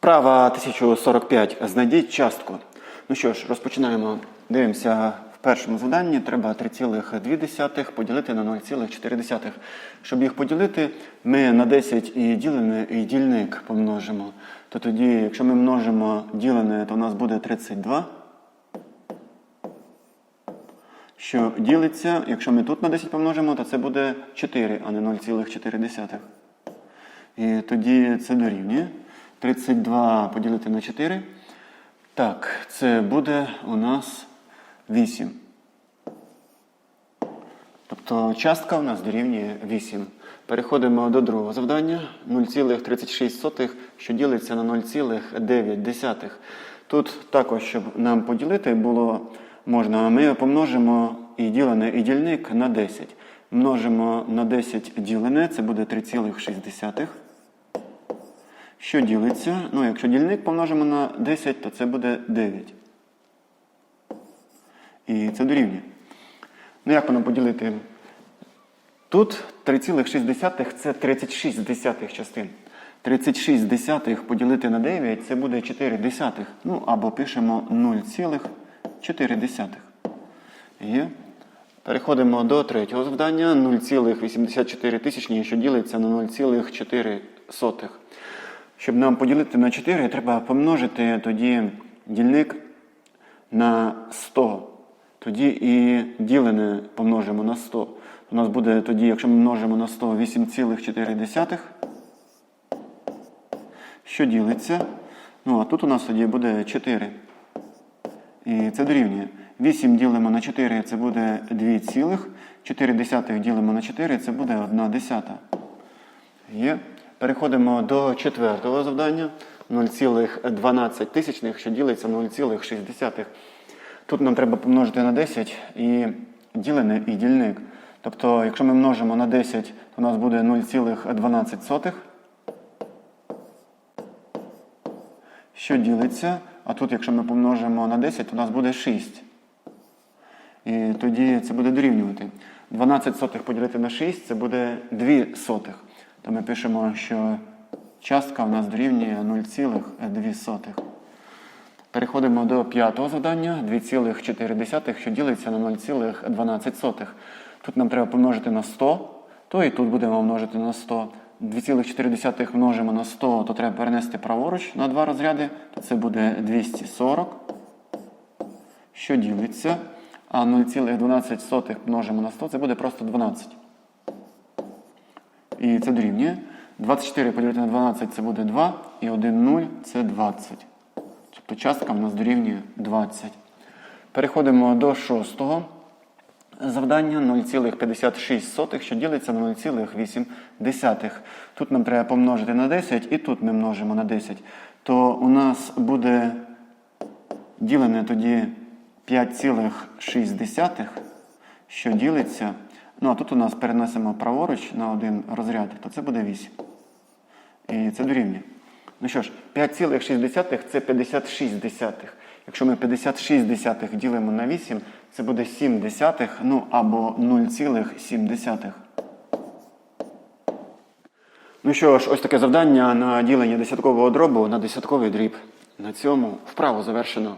Вправа 1045. Знайдіть частку. Ну що ж, розпочинаємо. Дивимося в першому завданні. Треба 3,2 поділити на 0,4. Щоб їх поділити, ми на 10 і ділене, і дільник помножимо. То тоді, якщо ми множимо ділене, то у нас буде 32. Що ділиться, якщо ми тут на 10 помножимо, то це буде 4, а не 0,4. І тоді це дорівнює. 32 поділити на 4. Так, це буде у нас 8. Тобто частка у нас дорівнює 8. Переходимо до другого завдання. 0,36, що ділиться на 0,9. Тут також, щоб нам поділити було можна, ми помножимо і ділене, і дільник на 10. Множимо на 10 ділене, це буде 3,6. Що ділиться? Ну, якщо дільник помножимо на 10, то це буде 9. І це дорівнює. Ну, як воно поділити? Тут 3,6 це 36 десятих частин. 36 десятих поділити на 9 це буде 4 десятих. Ну, або пишемо 0,4. Є. Переходимо до третього завдання. 0,84 тисячні, що ділиться на 0,4. Щоб нам поділити на 4, треба помножити тоді дільник на 100. Тоді і ділене помножимо на 100. У нас буде тоді, якщо ми множимо на 100, 8,4. Що ділиться? Ну, а тут у нас тоді буде 4. І це дорівнює. 8 ділимо на 4, це буде 2 цілих. 4 десятих ділимо на 4, це буде 1 десята. Є. Переходимо до четвертого завдання. 0,12 тисячних, що ділиться 0,6. Тут нам треба помножити на 10 і ділене і дільник. Тобто, якщо ми множимо на 10, то у нас буде 0,12. Що ділиться? А тут, якщо ми помножимо на 10, то у нас буде 6. І тоді це буде дорівнювати. 12 сотих поділити на 6 це буде 2 сотих. То ми пишемо, що частка у нас дорівнює 0,2. Переходимо до п'ятого завдання 2,4, що ділиться на 0,12. Тут нам треба помножити на 100, то і тут будемо множити на 100. 2,4 множимо на 100, то треба перенести праворуч на два розряди, то це буде 240, що ділиться. А 0,12 множимо на 100, це буде просто 12. І це дорівнює. 24 поділити на 12 це буде 2, і 1 0 це 20. Тобто частка в нас дорівнює 20. Переходимо до шостого завдання 0,56, що ділиться на 0,8. Тут нам треба помножити на 10, і тут ми множимо на 10. То у нас буде ділене тоді 5,6, що ділиться. Ну, а тут у нас перенесемо праворуч на один розряд, то це буде 8. І це дорівнює. Ну що ж, 5,6 це 56 десятих. Якщо ми 56 десятих ділимо на 8, це буде 7 десятих, ну або 0,7. Ну що ж, ось таке завдання на ділення десяткового дробу на десятковий дріб. На цьому вправо завершено.